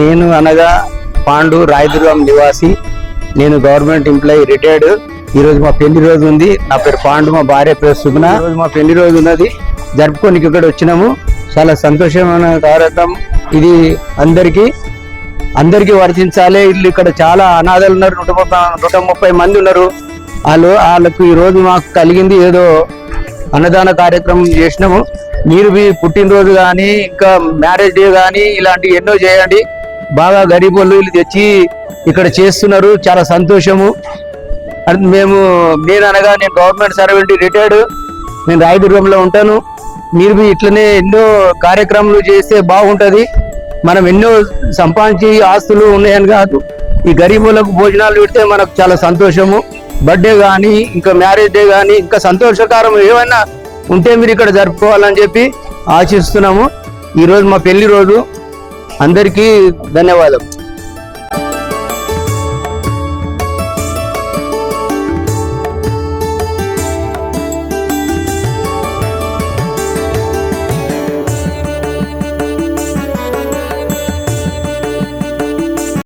నేను అనగా పాండు రాయదుర్గం నివాసి. నేను గవర్నమెంట్ ఎంప్లాయీ రిటైర్డ్ ఈరోజు మా పెళ్ళి రోజు ఉంది. నా పేరు పాండు మా భార్య పేరు సుగుణ. ఈరోజు రోజు మా పెళ్ళి రోజు ఉన్నది. జరుపుకోనికి ఇక్కడ వచ్చినాము. చాలా సంతోషమైన కార్యక్రమం. ఇది అందరికీ అందరికీ వర్తించాలి. వీళ్ళు ఇక్కడ చాలా అనాథలు ఉన్నారు. నూట ముప్పై నూట ముప్పై మంది ఉన్నారు. వాళ్ళు వాళ్ళకు ఈ రోజు మాకు కలిగింది ఏదో అన్నదాన కార్యక్రమం చేసినాము. మీరు మీ పుట్టినరోజు కానీ ఇంకా మ్యారేజ్ డే కానీ ఇలాంటివి ఎన్నో చేయండి. బాగా గరీబ్ వాళ్ళు వీళ్ళు తెచ్చి ఇక్కడ చేస్తున్నారు. చాలా సంతోషము. అండ్ మేము నేను అనగా నేను గవర్నమెంట్ సర్వెంట్ రిటైర్డ్. నేను రాయదుర్గంలో ఉంటాను. మీరు మీ ఇట్లనే ఎన్నో కార్యక్రమాలు చేస్తే బాగుంటుంది. మనం ఎన్నో సంపాదించి ఆస్తులు ఉన్నాయని కాదు. ఈ గరీబులకు భోజనాలు పెడితే మనకు చాలా సంతోషము. బర్త్డే కానీ ఇంకా మ్యారేజ్ డే కానీ ఇంకా సంతోషకరం ఏమైనా ఉంటే మీరు ఇక్కడ జరుపుకోవాలని చెప్పి ఆశిస్తున్నాము. ఈరోజు మా పెళ్ళి రోజు. అందరికీ ధన్యవాదాలు